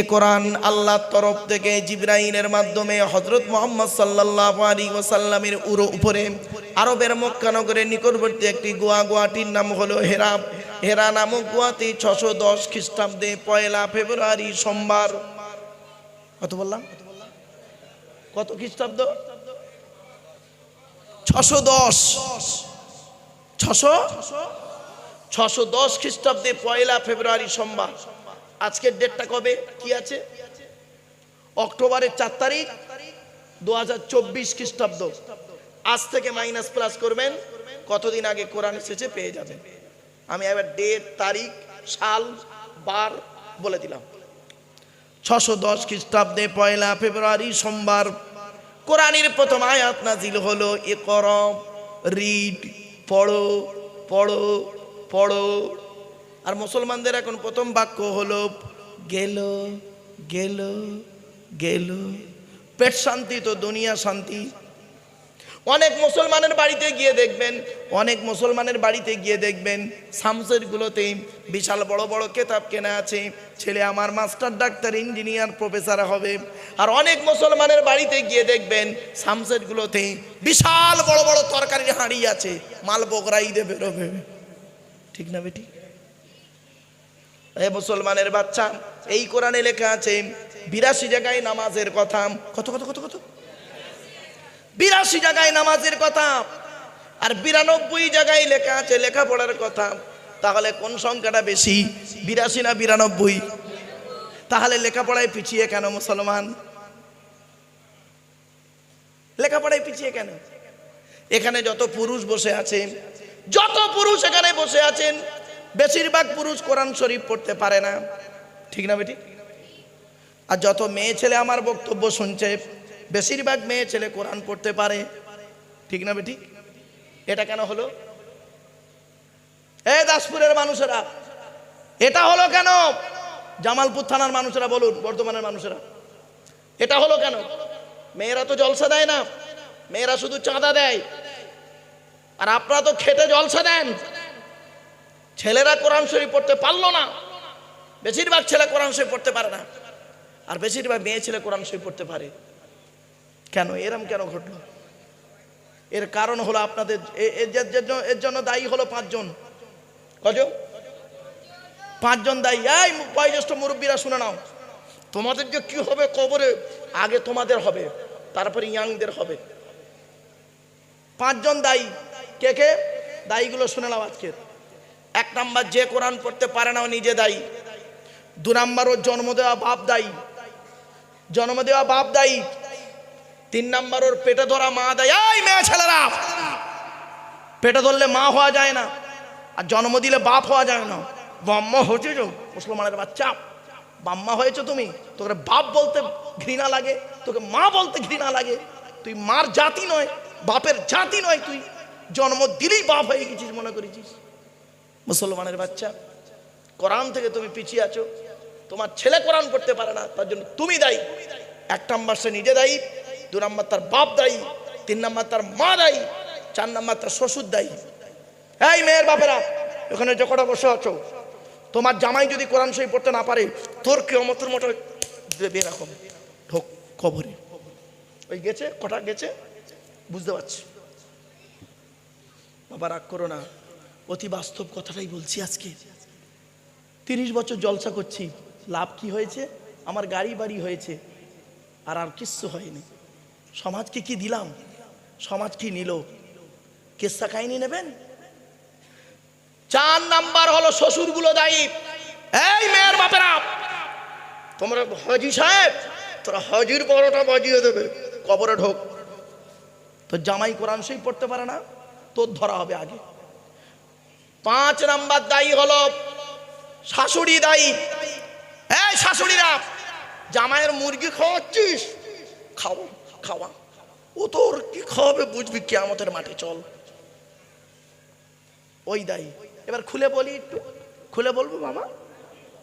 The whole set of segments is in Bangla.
এ কোরআন আল্লাহর তরফ থেকে জিব্রাইলের মাধ্যমে হজরত মোহাম্মদ সাল্লাহ আলী ওসাল্লামের উরো উপরে আরবের মক্কানগরের নিকটবর্তী একটি গোয়া গোয়াটির নাম হলো হেরা হেরা নামক গোয়াতে ছশো দশ খ্রিস্টাব্দে পয়লা ফেব্রুয়ারি সোমবার। কত বললাম? কত খ্রিস্টাব্দ? ছশো দশ। ছশো? ছশো দশ খ্রিস্টাব্দে পয়লা ফেব্রুয়ারি সোমবার। আজকের ডেটটা কবে? কি আছে? অক্টোবরের চার তারিখ দু হাজার চব্বিশ খ্রিস্টাব্দ। আজ থেকে মাইনাস প্লাস করবেন, কতদিন আগে কোরআন এসেছে পেয়ে যাবেন। আমি এবার ডেট তারিখ, সাল, বার বলে দিলাম। ছশো দশ খ্রিস্টাব্দে পয়লা ফেব্রুয়ারি সোমবার কোরআনের প্রথম আয়াত নাজিল হলো এ কর রিড পড়ো পড়ো পড়ো। আর মুসলমানদের এখন প্রথম বাক্য হলো, গেল গেল গেল। পেট শান্তি তো দুনিয়া শান্তি। অনেক মুসলমানের বাড়িতে গিয়ে দেখবেন, অনেক মুসলমানের বাড়িতে গিয়ে দেখবেন সামসেরগুলোতে বিশাল বড় বড় কেতাব কেনা আছে, ছেলে আমার মাস্টার ডাক্তার, ইঞ্জিনিয়ার প্রফেসর হবে। আর অনেক মুসলমানের বাড়িতে গিয়ে দেখবেন সামসেরগুলোতে বিশাল বড় বড় তরকারির হাঁড়ি আছে মাল বকরাই দেবে বেরোবে ঠিক না বেটি? এ মুসলমানের বাচ্চা, এই কোরআনে লেখা আছে, বিরাশি জায়গায় নামাজের কথা। কত কত কত কত? বিরাশি জায়গায় নামাজের কথা। আর বিরানব্বই জায়গায় লেখা আছে, লেখাপড়ার কথা। তাহলে কোন সংখ্যাটা বেশি? বিরাশি না বিরানব্বই? তাহলে লেখাপড়ায় পিছিয়ে কেন মুসলমান? লেখাপড়ায় পিছিয়ে কেন? এখানে যত পুরুষ বসে আছে যত পুরুষ এখানে বসে আছেন বেশিরভাগ পুরুষ কোরআন শরীফ পড়তে পারে না। ঠিক না বেটি? আর যত মেয়ে ছেলে আমার বক্তব্য শুনছে, বেশিরভাগ মেয়ে ছেলে কোরআন পড়তে পারে। ঠিক না বেটি? এটা কেন হলো? এ দাসপুরের মানুষেরা, এটা হলো কেন? জামালপুর থানার মানুষেরা বলুন, বর্ধমানের মানুষেরা, এটা হলো কেন? মেয়েরা তো জলসা দেয় না, মেয়েরা শুধু চাঁদা দেয়। আর আপনারা তো খেটে জলসা দেন। ছেলেরা কোরআন শরীফ পড়তে পারল না। বেশিরভাগ ছেলে কোরআন শরীফ পড়তে পারে না। আর বেশিরভাগ মেয়ে ছেলে কোরআন শরীফ পড়তে পারে। কেন? এরম কেন ঘটলো? এর কারণ হলো আপনাদের এর জন্য দায়ী হলো পাঁচজন। কজন? পাঁচজন দায়ী। এই বয়োজ্যেষ্ঠ মুরব্বীরা শুনে নাও। তোমাদের যে কি হবে কবরে, আগে তোমাদের হবে, তারপরে ইয়াংদের হবে। পাঁচজন দায়ী। কে কে? দায়ীগুলো শুনে নাও আজকের। এক নাম্বার যে কোরআন পড়তে পারে না, ও নিজে দায়ী। দু নাম্বার ওর জন্ম দেওয়া বাপ দায়ী। জন্ম দেওয়া বাপ দায়ী। তিন নাম্বার ওর পেটে ধরা মা দায়ী। মেয়ে ছেলেরা! পেটে ধরলে মা হওয়া যায় না, আর জন্ম দিলে বাপ হওয়া যায় না। বাম্মা হয়েছে তো মুসলমানের বাচ্চা। বাম্মা হয়েছে তুমি, তোকে বাপ বলতে ঘৃণা লাগে, তোকে মা বলতে ঘৃণা লাগে। তুই মার জাতি নয়, বাপের জাতি নয় তুই। জন্ম দিলেই বাপ হয়ে গেছিস, মনে করেছিস? মুসলমানের বাচ্চা। কোরআন থেকে তুমি পিছিয়ে আছো। তোমার ছেলে কোরআন পড়তে পারে না, তার জন্য তুমি দায়ী। এক নাম্বার সে নিজে দায়ী, দু নাম্বার তার বাপ দায়ী, তিন নাম্বার তার মা দায়ী, চার নাম্বার তার শ্বশুর দায়ী। এই মেয়ের বাপেরা ওখানে যে কটা বসে আছো, তোমার জামাই যদি কোরআন সই পড়তে না পারে, তোর কেমতের মতো দেবে এরকম ঢোক কবরে। ওই গেছে, কটা গেছে? বুঝতে পারছি। বাবা, রাগ করো না। অতি বাস্তব কথাটাই বলছি আজকে। তিরিশ বছর জলসা করছি, লাভ কি হয়েছে? আমার গাড়ি বাড়ি হয়েছে, আর আর কিচ্ছু হয়নি। সমাজকে কি দিলাম? সমাজ কি নিল? কেসা কাহিনী নেবেন? চার নাম্বার হলো শ্বশুরগুলো দায়ী। এই মেয়ের বাপেরা, তোমরা হজি সাহেব, তোরা হজির বড়টা বাজিয়ে দেবে, কবরে ঢোক। তো জামাই কোরআন শরীফ পড়তে পারে না, তোর ধরা হবে আগে। পাঁচ নাম্বার দায়ী হলো শাশুড়ি দায়ী। এই শাশুড়িরা, জামাইয়ের মুরগি খাওয়াচ্ছিস? খাওয়া খাওয়া। ও তোর কি খাওয়াবে বুঝবি কে আমাদের মাঠে চল। ওই দায়ী। এবার খুলে বলি একটু। খুলে বলব মামা?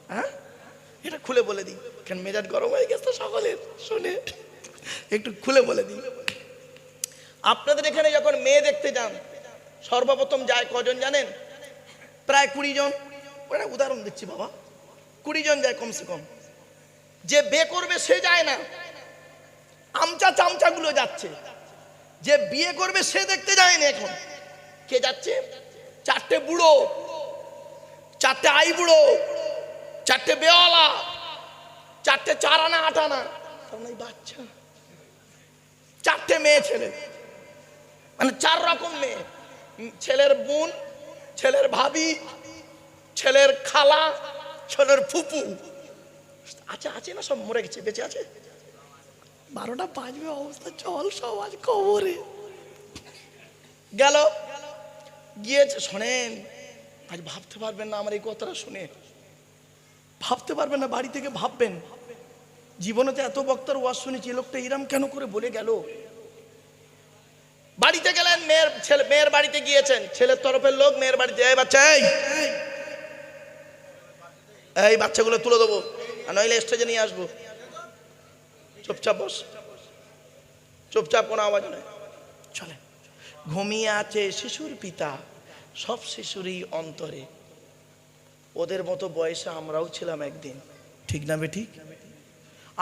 হ্যাঁ? এটা খুলে বলে দিই। কেন মেজাজ গরম হয়ে গেছে সকলের, শুনে। একটু খুলে বলে দিই। আপনাদের এখানে যখন মেয়ে দেখতে যান, সর্বপ্রথম যায় কজন জানেন? প্রায় কুড়ি জন। ওটা উদাহরণ দিচ্ছি বাবা। কুড়ি জন যায় কমসে কম। যে বে করবে সে যায় না। আমচা চামচাগুলো যাচ্ছে। যে বিয়ে করবে সে দেখতে যায় না এখন। কে যাচ্ছে? চারটে বুড়ো। চারটে আই বুড়ো। চারটে বেওয়ালা। চারটে চার আনা আট আনা মানে বাচ্চা। চারটে মেয়ে ছেলে। মানে চার রকম মেয়ে। ছেলের বোন ছেলের ভাবি, ছেলের খালা, ছেলের ফুপু। আছে আছে না সব মরে গেছে, বেঁচে আছে? বারোটা বাজবে অবস্থা, চল সব আজ কবরে। গেল, গিয়েছে, শোনেন, আজ ভাবতে পারবেন না আমার এই কথাটা শুনে। ভাবতে পারবেন না, বাড়ি থেকে ভাববেন। জীবনে তো এত বক্তার ওয়াজ শুনেছি লোকটা ইরাম কেন করে বলে গেল? বাড়িতে গেলেন, মেয়ের ছেলে, মেয়ের বাড়িতে গিয়েছেন। ছেলের তরফের লোক মেয়ের বাড়িতে, এই বাচ্চা, এই এই বাচ্চাগুলো তুলে দেবো, আর নইলে স্টেজে নিয়ে আসব। চুপচাপ বস। চুপচাপ, কোনো আওয়াজ নয় চলে ঘুমিয়ে আছে শিশুর পিতা, সব শিশুরই অন্তরে। ওদের মতো বয়সে আমরাও ছিলাম একদিন। ঠিক না বে ঠিক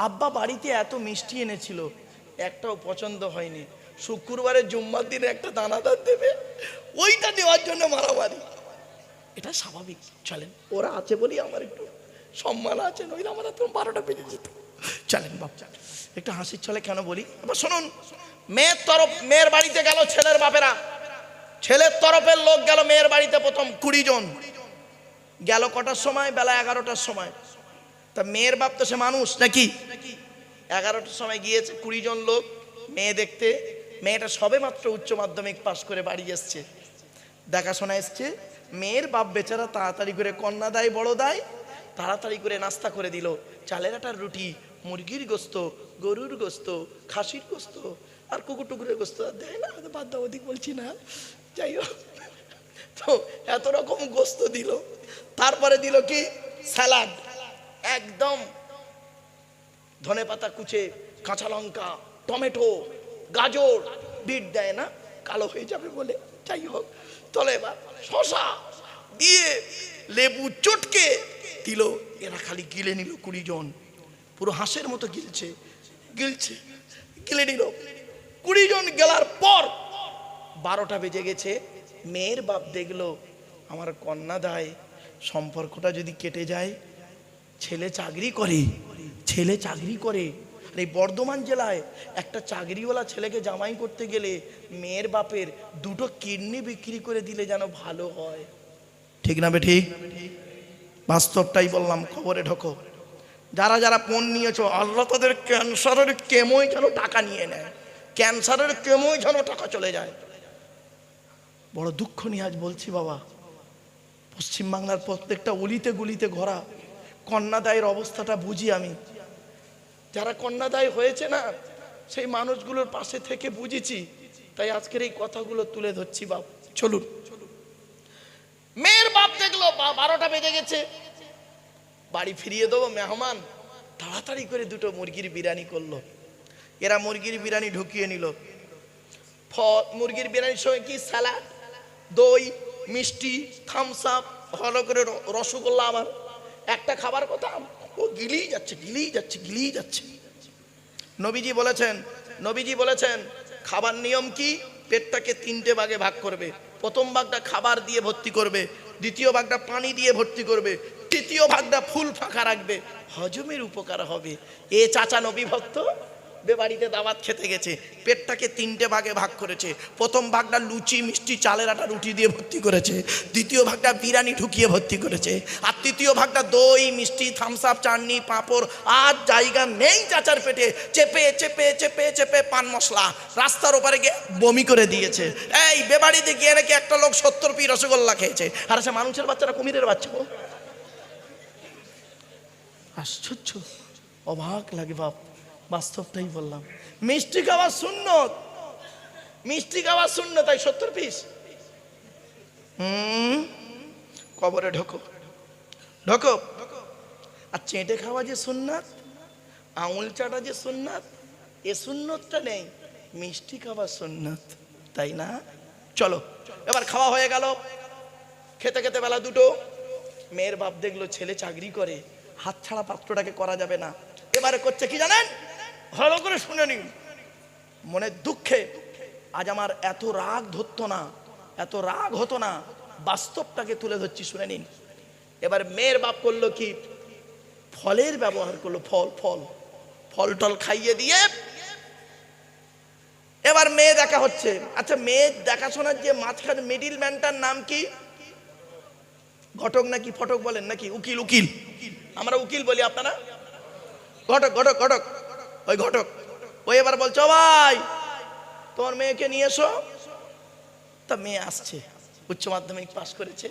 আব্বা বাড়িতে এত মিষ্টি এনেছিল, একটাও পছন্দ হয়নি। শুক্রবারের জুম্মার দিনে একটা দানাদার দেবে ওইটা দেওয়ার জন্য মারামারি। এটা স্বাভাবিক চলেন। ওরা আছে বলি আমার একটু সম্মান আছে নইলে আমার তো বারোটা বেজে যেত। চলেন বাপ চলেন। একটু হাসির চলে কেন বলি? এবার শুনুন মেয়ের তরফ মেয়ের বাড়িতে গেল ছেলের বাপেরা। ছেলের তরফের লোক গেল মেয়ের বাড়িতে প্রথম কুড়ি জন। গেল কটার সময়? বেলা এগারোটার সময়। তা মেয়ের বাপ তো সে মানুষ নাকি? এগারোটার সময় গিয়েছে কুড়ি জন লোক মেয়ে দেখতে। মেয়েটা সবে মাত্র উচ্চ মাধ্যমিক পাশ করে বাড়ি এসছে। দেখাশোনা এসছে, মেয়ের বাপ বেচারা তাড়াতাড়ি করে কন্যা দেয়, বড় দেয়, তাড়াতাড়ি করে নাস্তা করে দিল। চালের আটার রুটি, মুরগির গোস্ত, গরুর গোস্ত, খাসির গোস্ত, আর কুকুর টুকুরের গোস্ত দেয় না বাদ দাও, ওদিক বলছি না। যাই হোক, তো এত রকম গোস্ত দিল। তারপরে দিল কি? স্যালাড। একদম ধনে পাতা কুচে, কাঁচা লঙ্কা, টমেটো গাজর, বিট দেয় না, কালো হয়ে যাবে বলে। যাই হোক তলে এবার শশা দিয়ে লেবু চটকে দিল। এরা খালি গিলে নিল কুড়ি জন। পুরো হাঁসের মতো গিলছে গিলছে, গিলে নিল। কুড়ি জন গেলার পর বারোটা বেজে গেছে। মেয়ের বাপ দেখল, আমার কন্যা দায়, সম্পর্কটা যদি কেটে যায়, ছেলে চাকরি করে, ছেলে চাকরি করে এই বর্ধমান জেলায় একটা চাকরিওয়ালা ছেলেকে জামাই করতে গেলে মেয়ের বাপের দুটো কিডনি বিক্রি করে দিলে যেন ভালো হয়। ঠিক না বে ঠিক বাস্তবটাই বললাম, খবরে ঢোকো। যারা যারা পণ নিয়েছো, আল্লাহ তাদের ক্যান্সারের কেমোই যেন টাকা নিয়ে নেয়। ক্যান্সারের কেমোই যেন টাকা চলে যায়। বড় দুঃখ নিয়ে আজ বলছি বাবা, পশ্চিমবাংলার প্রত্যেকটা অলিতে গুলিতে ঘোরা কন্যাদায়ের অবস্থাটা বুঝি আমি। যারা কন্যাদায় হয়েছে না, সেই মানুষগুলোর পাশে থেকে বুঝেছি। তাই আজকের এই কথাগুলো তুলে ধরছি বাপ চলুন। মেয়ের বাপ দেখল বারোটা বেজে গেছে। বাড়ি ফিরিয়ে দেবো, মেহমান। তাড়াতাড়ি করে দুটো মুরগির বিরিয়ানি করল। এরা মুরগির বিরিয়ানি ঢুকিয়ে নিল। ফল মুরগির বিরিয়ানির সঙ্গে কি? স্যালাড, দই, মিষ্টি থামস আপ ভালো করে রসগোল্লা আমার। একটা খাবার কথা ও গিলিয়ে যাচ্ছে গিলিয়ে যাচ্ছে গিলিয়ে যাচ্ছে। নবীজি বলেছেন নবীজি বলেছেন, খাবার নিয়ম কি? পেটটাকে তিনটে ভাগে ভাগ করবে। প্রথম ভাগটা খাবার দিয়ে ভর্তি করবে, দ্বিতীয় ভাগটা পানি দিয়ে ভর্তি করবে, তৃতীয় ভাগটা ফুল ফাঁকা রাখবে। হজমের উপকার হবে। এ চাচা নবী ভক্ত বে দাওয়াত খেতে গেছে। পেটটাকে তিনটে ভাগে ভাগ করেছে। প্রথম ভাগটা লুচি, মিষ্টি, চালের আটা রুটি দিয়ে ভর্তি করেছে। দ্বিতীয় ভাগটা বিরিয়ানি ঢুকিয়ে ভর্তি করেছে। আর তৃতীয় ভাগটা দই, মিষ্টি থামস আপ চাটনি, পাঁপড়, আর জায়গা নেই চাচার পেটে। চেপে চেপে চেপে চেপে পান মশলা। রাস্তার ওপারে গিয়ে বমি করে দিয়েছে। এই, বেবাড়িতে গিয়ে নাকি একটা লোক সত্তর পি রসগোল্লা খেয়েছে। আর সে মানুষের বাচ্চারা কুমিরের বাচ্চা। আশ্চর্য। অবাক লাগে বাপ। বাস্তবটাই বললাম। মিষ্টি খাওয়া শূন্য মিষ্টি খাওয়া শূন্য তাই সত্তর পিস হুম, কবরে ঢোকো। ঢোকো। আর চেটে খাওয়া যে সুন্নাত, আঙুল চাটা যে সুন্নাত, এ সুন্নতটা নেই। মিষ্টি খাওয়া সুন্নাত, তাই না? চলো, এবার খাওয়া হয়ে গেল। খেতে খেতে বেলা দুটো। মেয়ের বাপ দেখল ছেলে চাকরি করে। হাত ছাড়া পাত্রটাকে করা যাবে না। এবারে করছে কি জানেন? ভালো করে শুনে নিন। মনে দুঃখে আজ আমার এত রাগ ধরতো না, এত রাগ হতো না, বাস্তবটাকে তুলে ধরছি, শুনে নিন। এবার মেয়ের বাপ করল কি? ফলের ব্যবহার করল, ফল ফল ফল টল খাইয়ে দিয়ে। এবার মেয়ে দেখা হচ্ছে। আচ্ছা মেয়ে দেখাশোনার যে মাঝখানে মিডিল ম্যানটার নাম কি? ঘটক নাকি ফটক বলেন নাকি? উকিল উকিল। আমরা উকিল বলি আপনারা? ঘটক ঘটক ঘটক। ওই ঘটক, ওই এবার বলছো ভাই, তোমার মেয়েকে নিয়ে এসো। তা মেয়ে আসছে, উচ্চ মাধ্যমিক পাশ করেছে।